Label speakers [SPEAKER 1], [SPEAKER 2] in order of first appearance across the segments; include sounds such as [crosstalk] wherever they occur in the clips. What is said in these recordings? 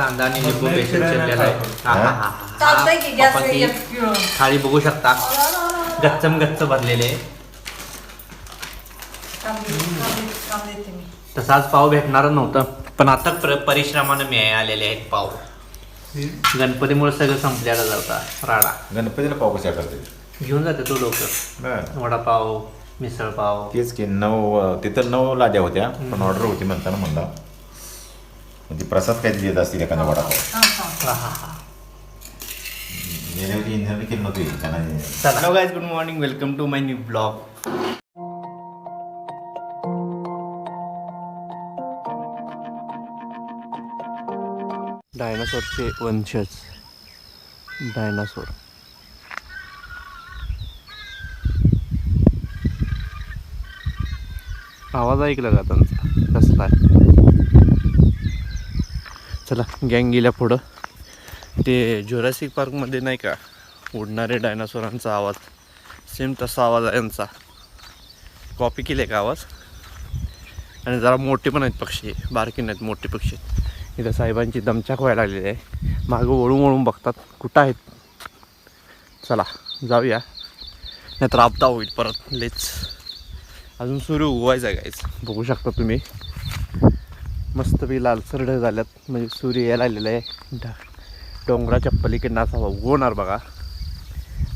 [SPEAKER 1] कांदा आणि लिंबू बेसन चिरलेला आहे
[SPEAKER 2] हा?
[SPEAKER 1] आहाहा.
[SPEAKER 3] चालतंय की गॅस
[SPEAKER 1] पप्पाची
[SPEAKER 3] एक पिळून.
[SPEAKER 1] थाळी बघू शकता. गच्चम गच्च भरलेले. आहे
[SPEAKER 3] काम दे- काम दे- काम देते मी.
[SPEAKER 1] तसाच पाव भेटणार नव्हतं पण आता प्र परिश्रमानं मिळाले आलेले आहेत पाव. गणपतीमुळे सगळं संपलेला जाता राडा.
[SPEAKER 2] गणपतीला पाव कशा करते?
[SPEAKER 1] घेऊन जाते तो लवकर
[SPEAKER 2] बरं.
[SPEAKER 1] वडापाव मिसळपाव
[SPEAKER 2] तेच की नऊ तिथं नऊ लाद्या होत्या पण ऑर्डर होती म्हणताना म्हणला. म्हणजे प्रसाद काहीतरी देत असतील एखादा वडापाव
[SPEAKER 3] हा, हा.
[SPEAKER 1] आहाहा.
[SPEAKER 2] गेल्या वेळी इंजिनियर केलं नव्हती त्यांना
[SPEAKER 1] चला hello guys good morning welcome to my new blog डायनासोरचे वंशज डायनासोर आवाज ऐकला का त्यांचा कसला आहे चला गँग गेल्या पुढं. ते ज्युरासिक पार्कमध्ये नाही का उडणारे डायनासोरांचा आवाज. सेम तसा आवाज आहे यांचा. कॉपी केले का आवाज? आणि जरा मोठे पण आहेत पक्षी. बारकी नाहीत मोठे पक्षी इथं साहेबांची दमचाक व्हायला लागलेली आहे. मागं वळून वळून बघतात कुठं आहेत? चला जाऊया. नाहीतर आपदा होईल परत लेच अजून सूर्य उगवायचा आहे बघू शकता तुम्ही. मस्तपैकी लालसर ढग झाल्यात. म्हणजे सूर्य यायला आलेला आहे. ढ डोंगराच्या पलीकडनं असा उगवणार बघा.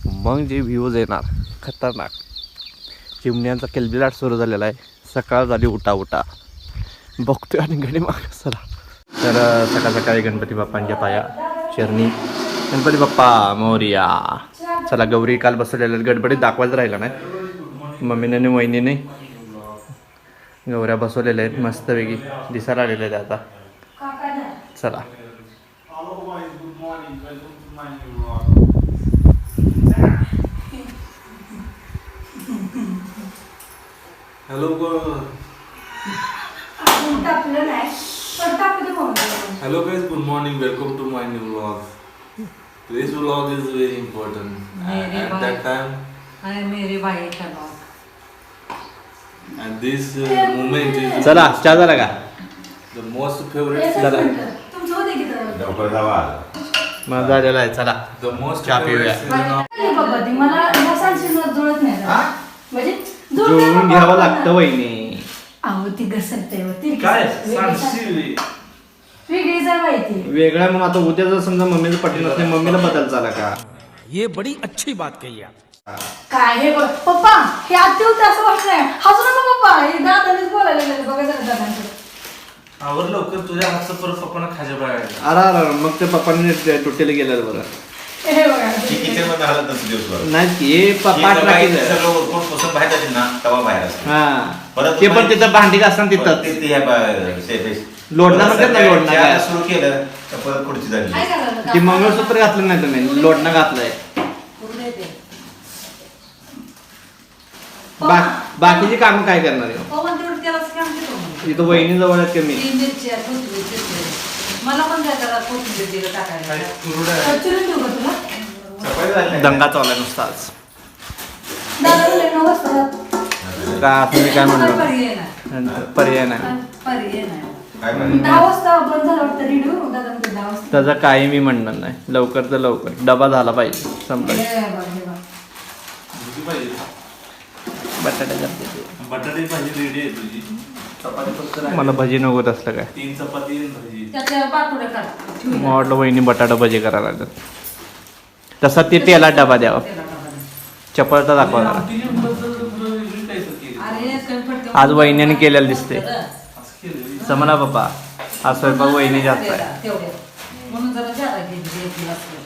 [SPEAKER 1] मग जे व्ह्यूज येणार खतरनाक. चिमण्यांचा केलबिलाट सुरू झालेला आहे. सकाळ झाली उठा उठा. बघतोय आणि गडी माग चला. तर सकाळ सकाळी गणपती बाप्पांच्या पाया चरणी गणपती बाप्पा मोर्या. चला गौरी काल बसवलेल्या गडबडीत दाखवायचं राहिलं नाही. मम्मीने वहिनीने. गौऱ्या बसवलेल्या आहेत मस्तपैकी दिसायला आलेल्या आहेत आता चला
[SPEAKER 4] हॅलो
[SPEAKER 3] टाकलं नाही पण टाकलं म्हणून.
[SPEAKER 4] hello guys good morning welcome to my new vlog today's vlog is very important and
[SPEAKER 3] Very
[SPEAKER 4] at
[SPEAKER 3] bad.
[SPEAKER 4] that time
[SPEAKER 3] आणि मेरे भाई का नाव.
[SPEAKER 4] And this uh, moment is
[SPEAKER 1] चला चहा झाला का?
[SPEAKER 4] the most favorite
[SPEAKER 1] चला
[SPEAKER 3] तुमचं होते की तर?
[SPEAKER 2] लवकर जावा.
[SPEAKER 1] मग झालेला आहे चला.
[SPEAKER 4] The most
[SPEAKER 1] चहा
[SPEAKER 4] favorite
[SPEAKER 1] पिऊया.
[SPEAKER 4] season of
[SPEAKER 3] नाही बाबा ती मला ह्या सांगशील जुळत नाही जरा. म्हणजे जुळत नाही
[SPEAKER 1] जुळवून
[SPEAKER 3] बाबा.
[SPEAKER 1] घ्यावं लागतं वहिनी.
[SPEAKER 3] अहो ती घसरते हो, ती
[SPEAKER 4] काय?
[SPEAKER 3] वेगळी
[SPEAKER 4] सांगशील
[SPEAKER 3] वेगळी जर माहिती
[SPEAKER 1] वेगळा म्हणून आता उद्या जर समजा मम्मीचं पटेल नसले मम्मीला बदल झाला का?
[SPEAKER 5] ये बड़ी अच्छी बात कही आप।
[SPEAKER 3] काय हे बघ पप्पा हे आत्ते होते असं वाटत नाही. हसू नका पप्पा हे दादानेच बोलायला लागले बघा जरा दादांकडे.
[SPEAKER 4] आवर लवकर तुझ्या हातचं परत पप्पांना खाजा
[SPEAKER 1] अरे अरे मग ते पप्पांनी तुटेला गेलं बरं
[SPEAKER 3] हे बघा.
[SPEAKER 2] किचनमध्ये आलं तसं दिवसभर.
[SPEAKER 1] नाही हे.
[SPEAKER 2] सगळं उरकून पुसून बाहेर जातील ना तवा बाहेर असतो.
[SPEAKER 1] हा.
[SPEAKER 2] परत
[SPEAKER 1] ते पण तिथं भांडी घासताना तिथं.
[SPEAKER 2] ते- ते ह्या बा- शे- शे-
[SPEAKER 1] लोटणं म्हणतात ना,
[SPEAKER 2] परत
[SPEAKER 1] लोटणं
[SPEAKER 2] चहा
[SPEAKER 1] काय?
[SPEAKER 2] सुरू केलं तर परत खुर्ची
[SPEAKER 3] काय
[SPEAKER 2] झाली
[SPEAKER 1] ते मंगळसूत्र घातलं नाही तुम्ही लोटणं घातलंय
[SPEAKER 3] करून येते.
[SPEAKER 1] बा बाकीची कामं काय करणार आहे?
[SPEAKER 3] पवन तेवढं त्यालाच काम देतो म्हणे.
[SPEAKER 1] इथं वहिनी जवळ आहेत कमी
[SPEAKER 3] तीन मिरची आहे, कोथिंबीर चिरलेली. मला पण द्या जरा कोथिंबीर दिलं टाकायला
[SPEAKER 4] काय कुरडा आहे?
[SPEAKER 3] चिरून देऊ का तुला
[SPEAKER 2] चपाती झाली नाही.
[SPEAKER 1] दंगा चालू आहे नुसताच
[SPEAKER 3] दादा म्हणले नऊ वाजता जातो.
[SPEAKER 1] का तुम्ही काय
[SPEAKER 3] मला
[SPEAKER 1] म्हणलं
[SPEAKER 3] पर्याय नाही.
[SPEAKER 1] पर्याय नाही
[SPEAKER 3] पर्याय नाही
[SPEAKER 2] काय म्हणते?
[SPEAKER 3] दहा वाजता बंद झालं वाटतं रेडिओ दादा म्हणते दहा वाजता
[SPEAKER 1] त्याचं काही मी म्हणणार नाही लवकर तर लवकर डबा झाला पाहिजे संपला
[SPEAKER 3] हे बघ, हे बघ.
[SPEAKER 4] भाजी पाहिजे
[SPEAKER 1] बटाट्याच्या
[SPEAKER 4] बटाटे भाजी रेडी आहे तुझी चपाती फक्त राहिली.
[SPEAKER 1] मला भजी नको असलं काय
[SPEAKER 4] तीन चपाती आणि भाजी
[SPEAKER 3] त्याच्या पाठोड्या काढ ठेवून
[SPEAKER 1] मग वाटलं वहिनी बटाटा भजी करायला लागत तसा ते तेला डबा द्यावा. चपळता दाखवा जरा.
[SPEAKER 4] आमटीची बद्दल तुला वेगळी काय तर केली.
[SPEAKER 3] अरे कमी फटके
[SPEAKER 1] आज वहिनीने केलेलं दिसते.
[SPEAKER 4] असं केलं.
[SPEAKER 1] समला बाप्पा हा स्वयंपाक वहिनी जास्त आहे
[SPEAKER 3] तेवढ्या. म्हणून जरा जादा घेतली एक ग्लास वर.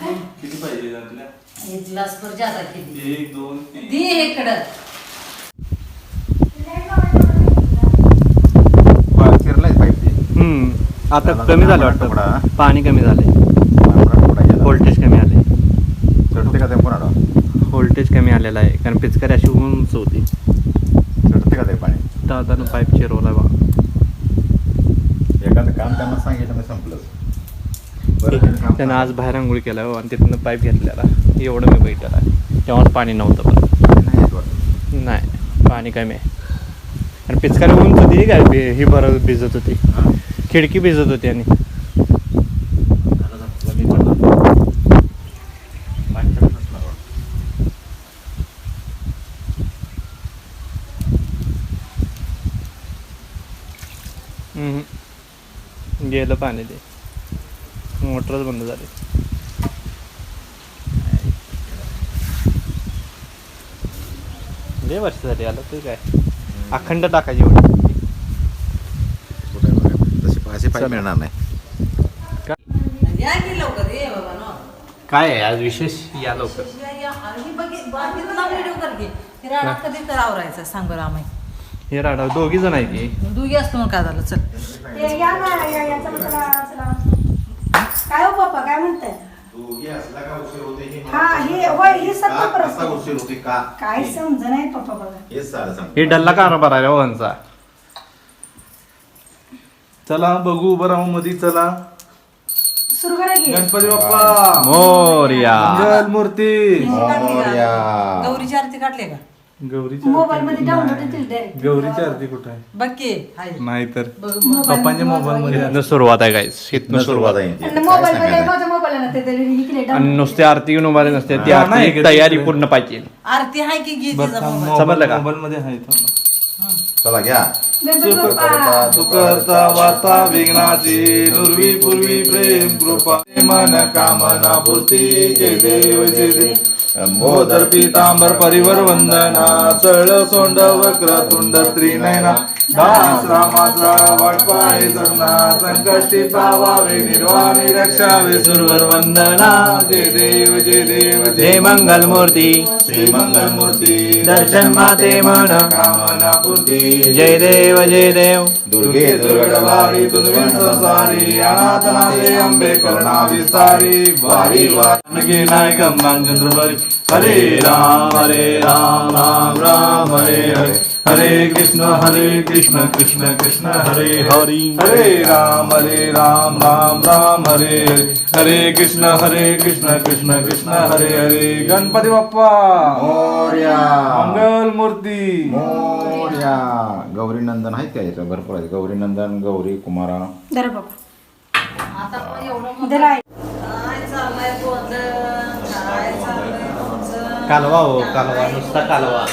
[SPEAKER 3] काय?
[SPEAKER 4] किती पाहिजे आपल्या
[SPEAKER 3] एक ग्लास केली.
[SPEAKER 4] एक दोन तीन.
[SPEAKER 3] दे इकडं
[SPEAKER 2] बा- चिरलाय पाईप ते.
[SPEAKER 1] हम्म. आता कमी झालं
[SPEAKER 2] थोडा.
[SPEAKER 1] वाटतं. पाणी कमी झाले
[SPEAKER 2] मांबरा थोडा गेला.
[SPEAKER 1] व्होल्टेज कमी आले
[SPEAKER 2] चढते का ते पुन्हा
[SPEAKER 1] व्होल्टेज कमी आलेलं आहे. कारण पिचकारी अशी उंच होती
[SPEAKER 2] चढते का ते पाणी?
[SPEAKER 1] दादानं पाईप चिरवला बा.
[SPEAKER 2] एखादं काम त्यांना सांगितलं मी [laughs] त्यांनी
[SPEAKER 1] आज बाहेर आंघोळी केला हो आणि तिथनं पाईप घेतलेला. एवढं मी बघितलेलं तेव्हाच पाणी नव्हतं पण.
[SPEAKER 2] नाही
[SPEAKER 1] पाणी कमी आहे. आणि पिचकारी उंच होती काय ही भर भिजत होती. खिडकी भिजत होती आणि. गेलं पाणी ते. मोटरच बंद झाली. लय वर्ष झाली आलं ते काय? अखंड टाकायची एवढी.
[SPEAKER 2] तसे असे पाय मिळणार नाही.
[SPEAKER 6] या की लवकर? ये बाबा नो.
[SPEAKER 1] काय आहे आज विशेष? या लवकर.
[SPEAKER 6] या, या. आणि बघी- बघितला व्हिडिओ कर की. हे राडा कधी तर आवरायचा सांग बरं आम्ही.
[SPEAKER 1] हे राडा दोघी जण आहे की?
[SPEAKER 6] दुगी असतो मग काय झालं चल.
[SPEAKER 3] ये, या ना या या. चला चला चला. काय हो पप्पा काय म्हणताय? हा हे होय हे सत्य परिस्थिती
[SPEAKER 2] उशीर होते का?
[SPEAKER 3] काय समज नाही पप्पा बघा.
[SPEAKER 2] हेच सारं सांग
[SPEAKER 1] हे डल्ला कारभार आहे रोहनचा
[SPEAKER 4] चला बघू उभं राहू मधी चला.
[SPEAKER 3] सुरू करा की.
[SPEAKER 4] गणपती बाप्पा.
[SPEAKER 1] मोर्या.
[SPEAKER 4] मंगल मूर्ती.
[SPEAKER 2] मोरया.
[SPEAKER 6] गौरीची आरती काढली का?
[SPEAKER 4] गौरीची
[SPEAKER 3] मोबाईल मध्ये डाउनलोड येतील डायरेक्ट
[SPEAKER 4] गौरीची आरती कुठं आहे?
[SPEAKER 6] बघ की हाय.
[SPEAKER 4] नाही तर
[SPEAKER 6] बघ
[SPEAKER 4] पप्पांच्या मोबाईल मध्ये
[SPEAKER 1] इथनं सुरुवात आहे इथनं
[SPEAKER 2] इथनं
[SPEAKER 1] सुरुवात
[SPEAKER 2] सुरुवात. आहे. यांची. काय
[SPEAKER 3] मोबाईल मध्ये
[SPEAKER 2] सांगायचं?
[SPEAKER 3] माझ्या मोबाईल ना ते इकडे
[SPEAKER 1] आणि नुसते आरती घेऊन उभारे नसते ती
[SPEAKER 4] हा, नाही,
[SPEAKER 1] आरती तयारी. पूर्ण पाहिजे.
[SPEAKER 6] आरती हाय की मोबाईल?
[SPEAKER 1] समजलं का?
[SPEAKER 4] मोबाईल मध्ये आहे थांबा.
[SPEAKER 2] चला घ्या.
[SPEAKER 3] गणपती बाप्पा.
[SPEAKER 4] सुकर्ता वार्ता विघ्नाची नुर्वी पूर्वी प्रेम कृपा मन कामना पूर्ती जय देव जय देव. मोदर पीतांबर परिवर वंदना सळ सोंड वक्र तुंड त्रिनयना दास रामाचा वाटपाय जगना संकष्टी पावावे निर्वाणी रक्षावे सुरवर वंदना जय देव जय देव
[SPEAKER 1] जय मंगल मूर्ती
[SPEAKER 4] श्री मंगल मूर्ती
[SPEAKER 1] दर्शन माते मन।
[SPEAKER 4] कामना पूर्ती
[SPEAKER 1] जय देव जय देव।
[SPEAKER 2] दुर्गे
[SPEAKER 4] दुर्गवारी तुझे संसारी अनाथनाथे अंबे करुणा विस्तारी वारी वारी। नायक चंद्रवरी हरे राम हरे राम राम राम हरे हरे। हरे कृष्ण हरे कृष्ण कृष्ण कृष्ण हरे हरि। हरे राम हरे राम राम राम हरे हरे। हरे कृष्ण हरे कृष्ण कृष्ण कृष्ण हरे हरे। गणपती बाप्पा।
[SPEAKER 2] मोरया।
[SPEAKER 4] मंगल मूर्ती।
[SPEAKER 2] मोरया। गौरी नंदन आहेत का याचं भरपूर आहेत. गौरी नंदन गौरी कुमारा.
[SPEAKER 3] धरा धरा
[SPEAKER 1] कालवा हो कालवा. नुसता कालवा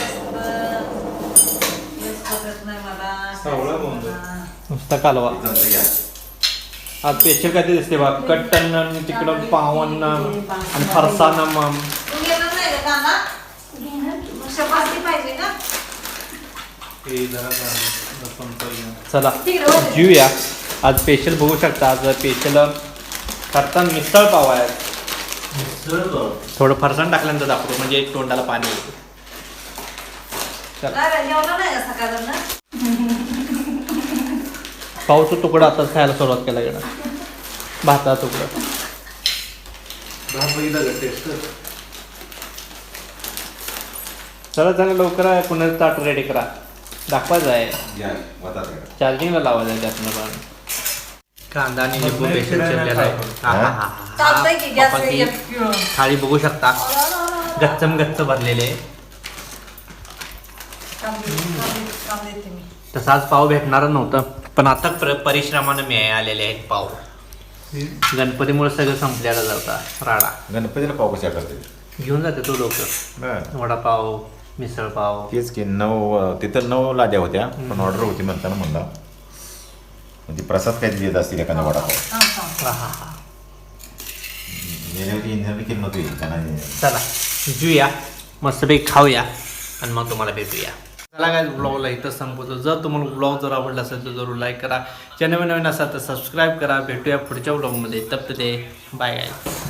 [SPEAKER 6] हेच पटत नाही मला
[SPEAKER 1] नुसता कालवा. आज स्पेशल काय ते दिसते बा कट्टन आणि तिकडं पावन आणि फरसाण मग चला जीवया आज स्पेशल बघू शकता. आज स्पेशल करताना मिसळ पाव आहे. थोडं फरसाण टाकल्यानंतर दाखवतो. म्हणजे तोंडाला पाणी येतं.
[SPEAKER 6] काय रे, जेवलं नाही का सकाळचं
[SPEAKER 1] पावचं तुकडं आताच खायला सुरुवात केला गेला. भाता तुकडं चला चला लवकर आहे पुन्हा ताट रेडी करा. दाखवायचं आहे. चार्जिंगला लावायचं आहे त्यातनं पण. कांदा आणि लिंबू चिरलेला आहे. थाळी बघू शकता. गच्चम गच्च भरलेले.
[SPEAKER 6] काम दे- काम दे- काम देते मी.
[SPEAKER 1] तसं आज पाव भेटणार नव्हतं. पण आता प्र परिश्रमानं मी आलेले आहेत पाव. गणपतीमुळे सगळं संपलेला जाता राडा.
[SPEAKER 2] गणपतीला पाव कशा करते
[SPEAKER 1] घेऊन जाते तो लोक. वडापाव मिसळ पाव.
[SPEAKER 2] तेच की नऊ तिथं नऊ लाद्या होत्या पण ऑर्डर होती म्हणताना म्हणला. म्हणजे प्रसाद काय देत असतील एखादा वडापाव.
[SPEAKER 6] थांब, थांब.
[SPEAKER 1] हा, हा, हा.
[SPEAKER 2] गेल्या होती इंजिनियर केली नव्हती त्यांना
[SPEAKER 1] चला जुया. मस्तपैकी खाऊया. आणि मग तुम्हाला भेटूया. चला काय ब्लॉगला इथं संपवतो. जर तुम्हाला ब्लॉग जर आवडला असेल तर जरूर लाईक करा. चॅनल नवीन असाल तर सबस्क्राईब करा. भेटूया पुढच्या ब्लॉगमध्ये तप्त ते बाय गाय